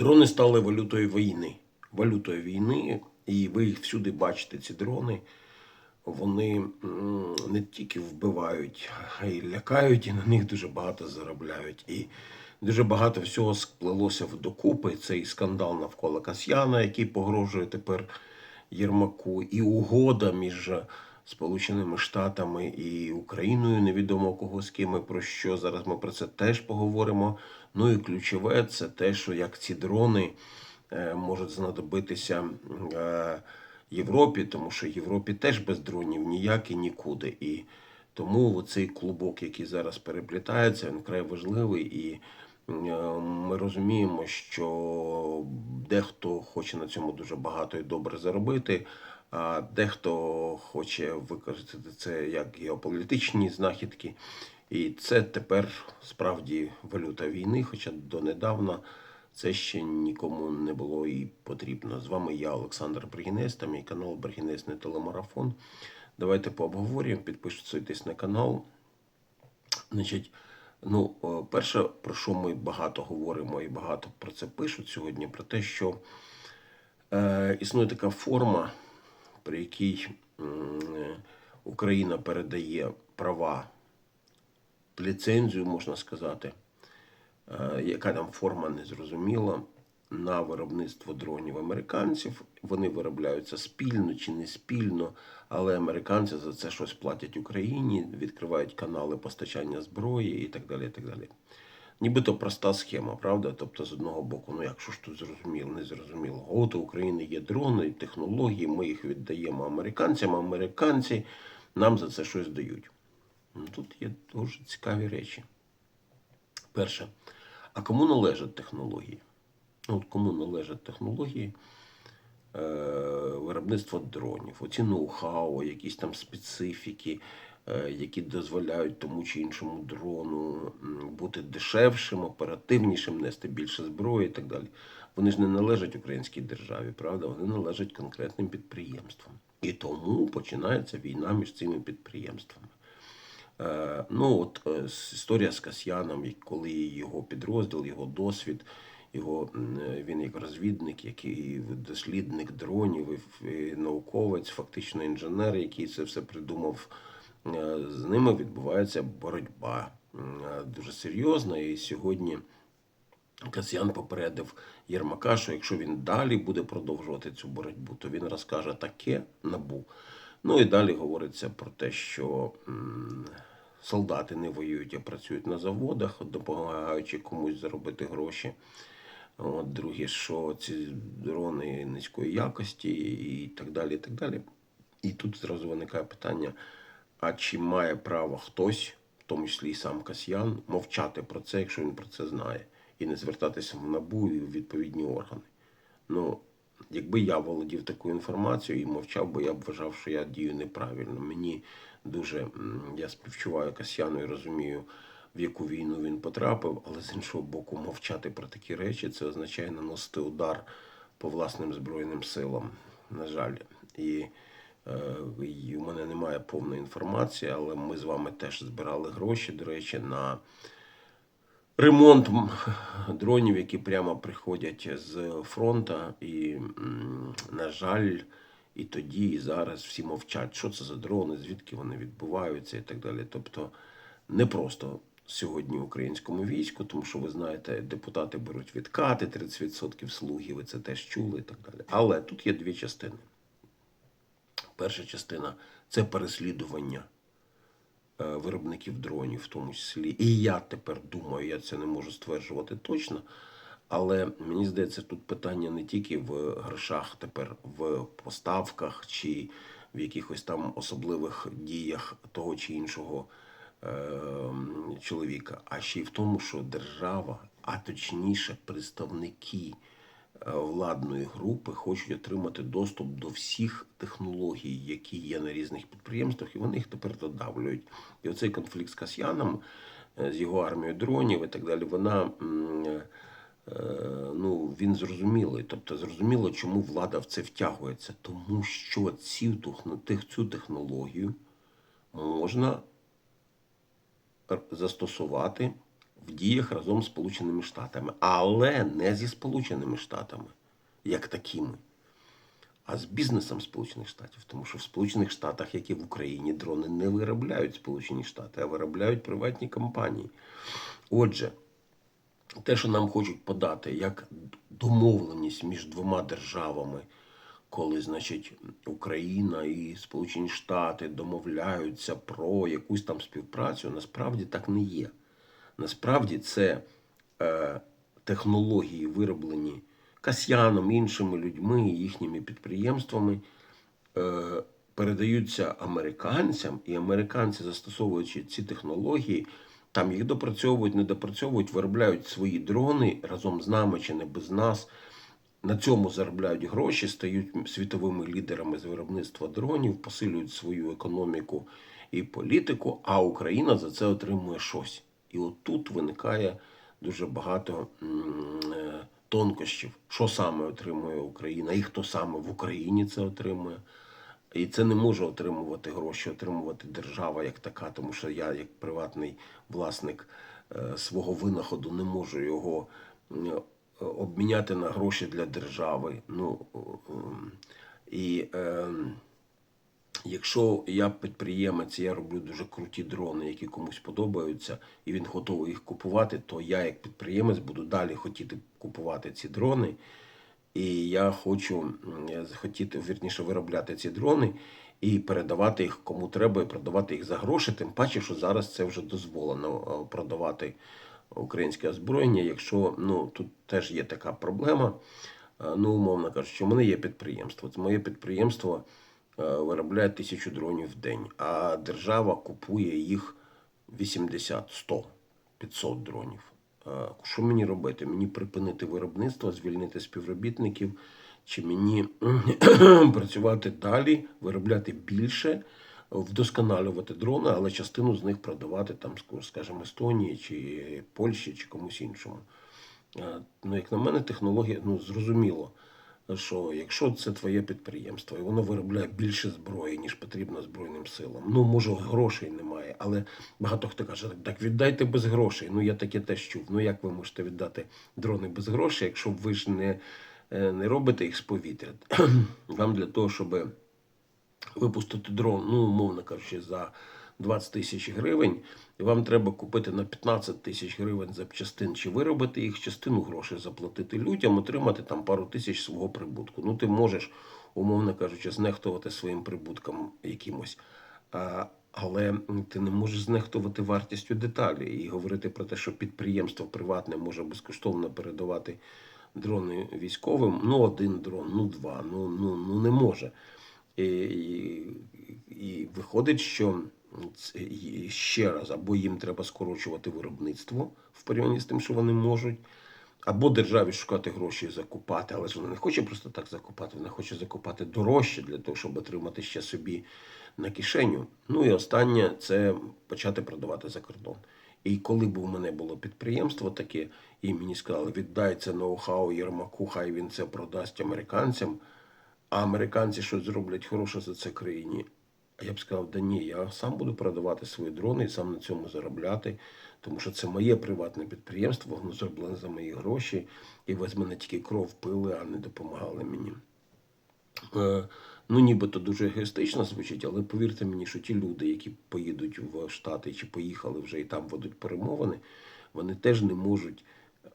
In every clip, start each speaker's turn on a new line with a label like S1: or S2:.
S1: Дрони стали валютою війни. Валютою війни, і ви їх всюди бачите, ці дрони. Вони не тільки вбивають, а й лякають, і на них дуже багато заробляють. І дуже багато всього сплелося в докупи. Цей скандал навколо Касьяна, який погрожує тепер Єрмаку, і угода між Сполученими Штатами і Україною, невідомо кого з ким і про що. Зараз ми про це теж поговоримо. Ну і ключове це те, що як ці дрони е, можуть знадобитися е, Європі, тому що Європі теж без дронів ніяк і нікуди. І тому цей клубок, який зараз переплітається, він вкрай важливий. І е, ми розуміємо, що дехто хоче на цьому дуже багато і добре заробити, дехто хоче використати це як геополітичні знахідки. І це тепер справді валюта війни, хоча донедавна це ще нікому не було і потрібно. З вами я, Олександр Бригінець, та мій канал Бригінець не телемарафон. Давайте пообговорюємо, підписуйтесь на канал. Значить, ну, е, перше, про що ми багато говоримо і багато про це пишуть сьогодні, про те, що е, існує така форма, при якій Україна передає права, ліцензію, можна сказати, е, яка там форма незрозуміла, на виробництво дронів американців. Вони виробляються спільно чи не спільно, але американці за це щось платять Україні, відкривають канали постачання зброї і так далі. І так далі. Нібито проста схема, правда? Тобто, з одного боку, ну якщо ж тут зрозуміло, не зрозуміло. От у України є дрони, технології, ми їх віддаємо американцям, американці нам за це щось дають. Ну, Тут є дуже цікаві речі. Перше, а кому належать технології? Ну, от кому належать технології е, виробництва дронів, оці ноу-хау, якісь там специфіки, які дозволяють тому чи іншому дрону бути дешевшим, оперативнішим, нести більше зброї і так далі. Вони ж не належать українській державі, правда? Вони належать конкретним підприємствам. І тому починається війна між цими підприємствами. Е, Ну, от е, історія з Касьяном, коли його підрозділ, його досвід, його е, він як розвідник, який дослідник дронів, і науковець, фактично інженер, який це все придумав. Е, З ними відбувається боротьба е, дуже серйозна. І сьогодні Касьян попередив Єрмака, що якщо він далі буде продовжувати цю боротьбу, то він розкаже таке набу. Ну і далі говориться про те, що солдати не воюють, а працюють на заводах, допомагаючи комусь заробити гроші. От, друге, що ці дрони низької якості і так далі. І так далі. І тут зразу виникає питання: а чи має право хтось, в тому числі і сам Касьян, мовчати про це, якщо він про це знає, і не звертатися в НАБУ і в відповідні органи? Ну, якби я володів такою інформацією і мовчав, бо я б вважав, що я дію неправильно. Мені дуже я співчуваю Касьяну і розумію, в яку війну він потрапив, але з іншого боку, мовчати про такі речі це означає наносити удар по власним збройним силам. На жаль, і у мене немає повної інформації, але ми з вами теж збирали гроші, до речі, на ремонт дронів, які прямо приходять з фронту, і, на жаль, і тоді, і зараз всі мовчать, що це за дрони, звідки вони відбуваються і так далі. Тобто не просто сьогодні українському війську, тому що ви знаєте, депутати беруть відкати, 30% слуги, ви це теж чули і так далі. Але тут є дві частини. Перша частина це переслідування е, виробників дронів, в тому числі. І я тепер думаю, я це не можу стверджувати точно. Але мені здається, тут питання не тільки в грошах, тепер в поставках чи в якихось там особливих діях того чи іншого е, чоловіка, а ще й в тому, що держава, а точніше представники владної групи хочуть отримати доступ до всіх технологій, які є на різних підприємствах, і вони їх тепер додавлюють. І оцей конфлікт з Касьяном, е, з його армією дронів і так далі, вона. е, Ну, він зрозумілий. Тобто зрозуміло, чому влада в це втягується. Тому що ці, цю технологію можна застосувати в діях разом з Сполученими Штатами, але не зі Сполученими Штатами, як такими, а з бізнесом Сполучених Штатів. Тому що в Сполучених Штатах, як і в Україні, дрони не виробляють Сполучені Штати, а виробляють приватні компанії. Отже, те, що нам хочуть подати як домовленість між двома державами, коли, значить, Україна і Сполучені Штати домовляються про якусь там співпрацю, насправді так не є. Насправді це е, технології, вироблені Касьяном, іншими людьми, їхніми підприємствами, е, передаються американцям, і американці, застосовуючи ці технології, там їх допрацьовують, не допрацьовують, виробляють свої дрони разом з нами чи не без нас. На цьому заробляють гроші, стають світовими лідерами з виробництва дронів, посилюють свою економіку і політику, а Україна за це отримує щось. І от тут виникає дуже багато е, тонкощів, що саме отримує Україна, і хто саме в Україні це отримує. І це не може отримувати гроші, отримувати держава як така, тому що я, як приватний власник е, свого винаходу, не можу його е, обміняти на гроші для держави. Ну, ем, і е, якщо я підприємець, я роблю дуже круті дрони, які комусь подобаються, і він готовий їх купувати, то я, як підприємець, буду далі хотіти купувати ці дрони. І я хочу хотіти вірніше виробляти ці дрони і передавати їх кому треба, і продавати їх за гроші. Тим паче, що зараз це вже дозволено е, продавати українське озброєння. Якщо ну тут теж є така проблема. Е, Ну, умовно кажучи, у мене є підприємство. Це моє підприємство виробляє тисячу дронів в день, а держава купує їх 80, 100, 500 дронів. Е, Що мені робити? Мені припинити виробництво, звільнити співробітників, чи мені працювати далі, виробляти більше, вдосконалювати дрони, але частину з них продавати там, скажімо, Естонії чи Польщі чи комусь іншому. Е, Ну, як на мене, технологія, ну, зрозуміло, що якщо це твоє підприємство, і воно виробляє більше зброї, ніж потрібно Збройним силам, ну, може, грошей немає, але багато хто каже, так, віддайте без грошей. Ну, я таке теж чув. Ну, як ви можете віддати дрони без грошей, якщо ви ж не, е, не робите їх з повітря? Вам для того, щоб випустити дрон, ну, умовно кажучи, за 20 тисяч гривень, і вам треба купити на 15 тисяч гривень запчастин чи виробити їх, частину грошей заплатити людям, отримати там пару тисяч свого прибутку. Ну, ти можеш, умовно кажучи, знехтувати своїм прибутком якимось. Але ти не можеш знехтувати вартістю деталі і говорити про те, що підприємство приватне може безкоштовно передавати дрони військовим. Ну, один дрон, ну два, ну, ну, ну не може. І, і, і виходить, що ще раз, або їм треба скорочувати виробництво в порівнянні з тим, що вони можуть, або державі шукати гроші і закупати, але ж вона не хоче просто так закупати, вона хоче закупати дорожче для того, щоб отримати ще собі на кишеню. Ну і останнє це почати продавати за кордон. І коли б у мене було підприємство таке, і мені сказали, віддай це ноу-хау Єрмаку, хай він це продасть американцям, а американці щось зроблять хороше за це країні. Я б сказав, да ні, я сам буду продавати свої дрони і сам на цьому заробляти, тому що це моє приватне підприємство, воно зроблене за мої гроші, і з мене тільки кров пили, а не допомагали мені. Е, Ну, нібито дуже егоїстично звучить, але повірте мені, що ті люди, які поїдуть в Штати чи поїхали вже і там ведуть перемовини, вони теж не можуть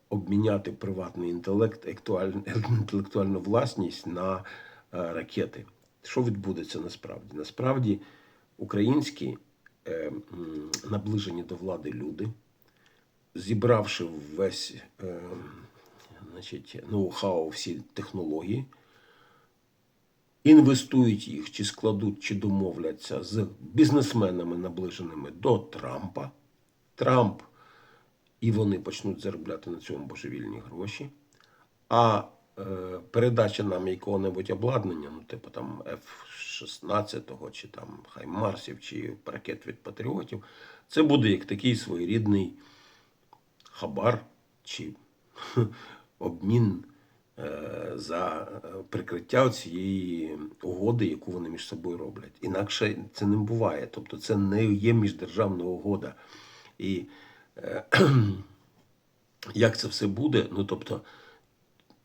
S1: обміняти приватний інтелект, інтелектуальну власність на е, ракети. Що відбудеться насправді? Насправді українські е, наближені до влади люди, зібравши весь е, значить, ноу-хау, всі технології, інвестують їх, чи складуть, чи домовляться з бізнесменами, наближеними до Трампа. Трамп і вони почнуть заробляти на цьому божевільні гроші. А передача нам якого-небудь обладнання, ну, типу там F-16 чи там Хаймарсів, чи ракет від патріотів, це буде як такий своєрідний хабар чи обмін е, за е, прикриття цієї угоди, яку вони між собою роблять. Інакше це не буває. Тобто це не є міждержавна угода. І е, Як це все буде? Ну тобто,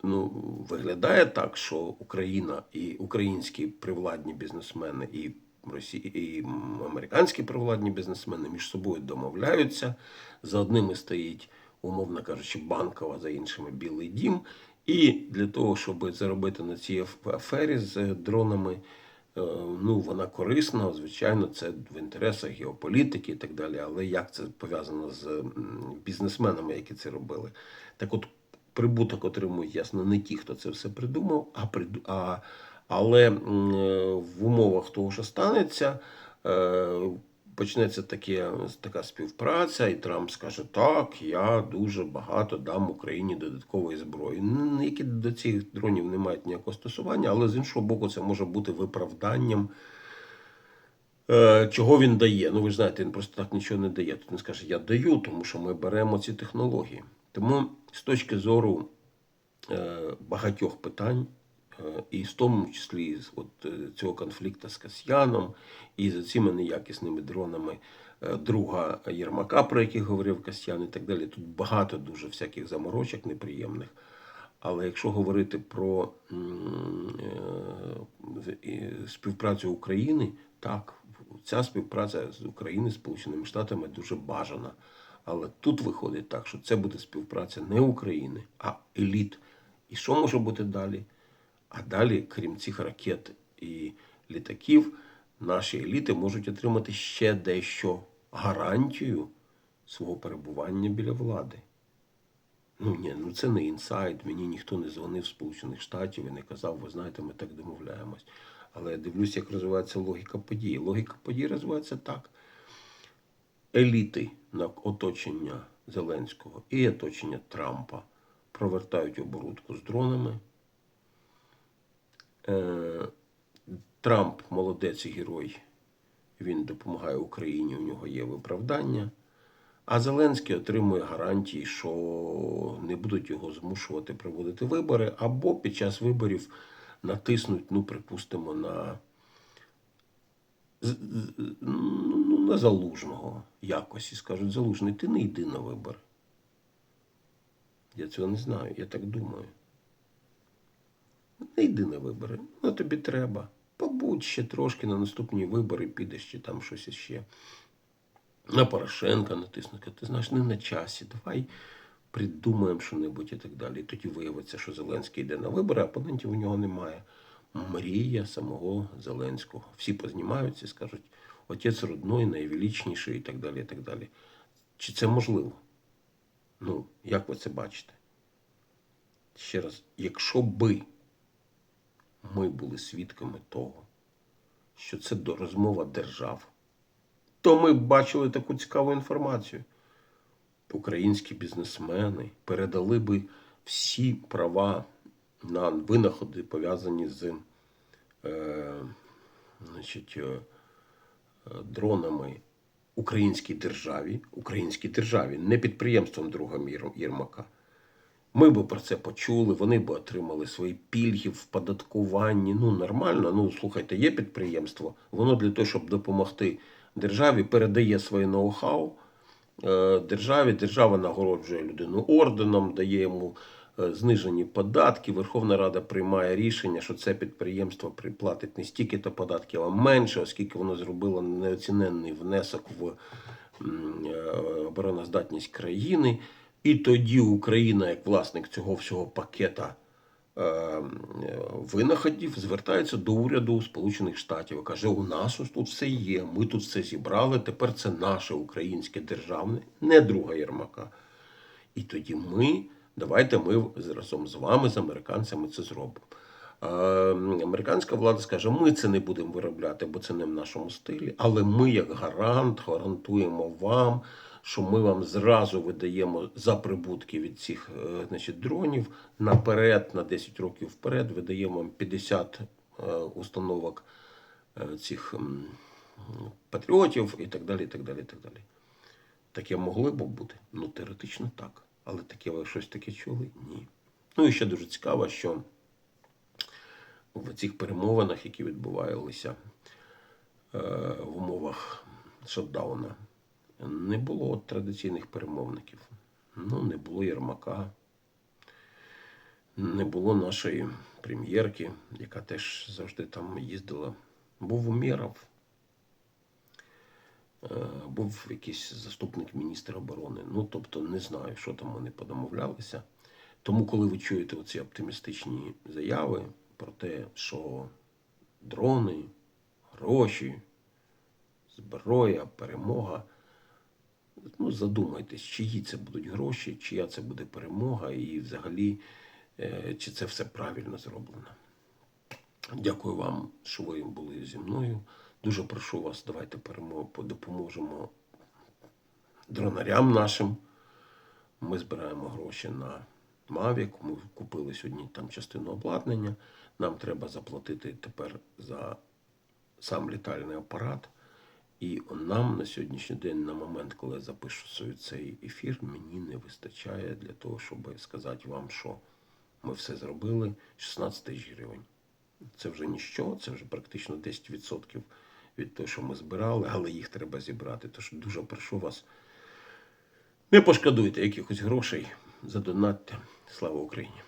S1: ну, виглядає так, що Україна і українські привладні бізнесмени, і Росі... і американські привладні бізнесмени між собою домовляються. За одними стоїть, умовно кажучи, банкова, за іншими білий дім. І для того, щоб заробити на цій афері з дронами, е, ну вона корисна, звичайно, це в інтересах геополітики і так далі. Але як це пов'язано з бізнесменами, які це робили? Так от прибуток отримують ясно не ті, хто це все придумав, а а але в умовах того, що станеться, е, почнеться таке, така співпраця, і Трамп скаже: так, я дуже багато дам Україні додаткової зброї. Які до цих дронів не мають ніякого стосування, але з іншого боку, це може бути виправданням. Е, Чого він дає? Ну ви ж знаєте, він просто так нічого не дає. Тут він скаже, я даю, тому що ми беремо ці технології. Тому з точки зору е, багатьох питань, е, і в тому числі з е, цього конфлікту з Касьяном, і з цими неякісними дронами друга Єрмака, про яких говорив Касьян, і так далі. Тут багато дуже всяких заморочок неприємних. Але якщо говорити про співпрацю України, так, ця співпраця з Україною, Сполученими Штатами дуже бажана. Але тут виходить так, що це буде співпраця не України, а еліт. І що може бути далі? А далі, крім цих ракет і літаків, наші еліти можуть отримати ще дещо гарантію свого перебування біля влади. Ну ні, ну це не інсайд. Мені ніхто не дзвонив з Сполучених Штатів і не казав, ви знаєте, ми так домовляємось. Але я дивлюсь, як розвивається логіка подій. Логіка подій розвивається так. Еліти на оточення Зеленського і оточення Трампа провертають оборудку з дронами. Е, Трамп молодець і герой. Він допомагає Україні, у нього є виправдання. А Зеленський отримує гарантії, що не будуть його змушувати проводити вибори, або під час виборів натиснуть, ну, припустимо, на, ну, на залужного якось і скажуть, залужний, ти не йди на вибори. Я цього не знаю, я так думаю. Не йди на вибори. Ну тобі треба. Побудь ще трошки на наступні вибори, підеш чи там щось іще. На Порошенка натиснути. Ти знаєш, не на часі. Давай придумаємо що-небудь і так далі. І тоді виявиться, що Зеленський йде на вибори, а опонентів у нього немає. Мрія самого Зеленського. Всі познімаються і скажуть, отець родной, найвеличніший і так далі. і так далі. Чи це можливо? Ну, як ви це бачите? Ще раз, якщо би ми були свідками того, що це до- розмова держав, то ми б бачили таку цікаву інформацію. Українські бізнесмени передали би всі права на винаходи, пов'язані з е, значить, е, дронами українській державі, українській державі, не підприємствам друга Єрмака. Ми б про це почули, вони б отримали свої пільги в податкуванні. Ну, нормально. Ну, слухайте, є підприємство, воно для того, щоб допомогти державі, передає своє ноу-хау е, державі. Держава нагороджує людину орденом, дає йому знижені податки. Верховна Рада приймає рішення, що це підприємство приплатить не стільки-то податків, а менше, оскільки воно зробило неоціненний внесок в е, обороноздатність країни. І тоді Україна, як власник цього всього пакета е, е, винаходів, звертається до уряду Сполучених Штатів і каже: у нас ось тут все є, ми тут все зібрали, тепер це наше українське державне, не друга Єрмака. І тоді ми, давайте ми разом з вами, з американцями, це зробимо. Американська влада скаже, ми це не будемо виробляти, бо це не в нашому стилі. Але ми, як гарант, гарантуємо вам, що ми вам зразу видаємо за прибутки від цих е, значить, дронів наперед, на 10 років вперед, видаємо вам 50 е, установок е, цих патріотів і так далі. і так далі, і так далі. Таке могло б бути? Ну, теоретично так. Але таке ви щось таке чули? Ні. Ну і ще дуже цікаво, що в цих перемовинах, які відбувалися е, в умовах шотдауна, не було традиційних перемовників. Ну, не було Єрмака, не було нашої прем'єрки, яка теж завжди там їздила. Був Умєров, був якийсь заступник міністра оборони. Ну, тобто, не знаю, що там вони подомовлялися. Тому, коли ви чуєте оці оптимістичні заяви про те, що дрони, гроші, зброя, перемога, ну, задумайтесь, чиї це будуть гроші, чия це буде перемога, і взагалі, е, чи це все правильно зроблено. Дякую вам, що ви були зі мною. Дуже прошу вас, давайте допоможемо дронарям нашим. Ми збираємо гроші на Mavic. Ми купили сьогодні там частину обладнання. Нам треба заплатити тепер за сам літальний апарат. І нам на сьогоднішній день, на момент, коли я запишу цей ефір, мені не вистачає для того, щоб сказати вам, що ми все зробили 16 тисяч гривень. Це вже ніщо, це вже практично 10% від того, що ми збирали, але їх треба зібрати. Тож дуже прошу вас, не пошкодуйте якихось грошей, задонатьте. Слава Україні!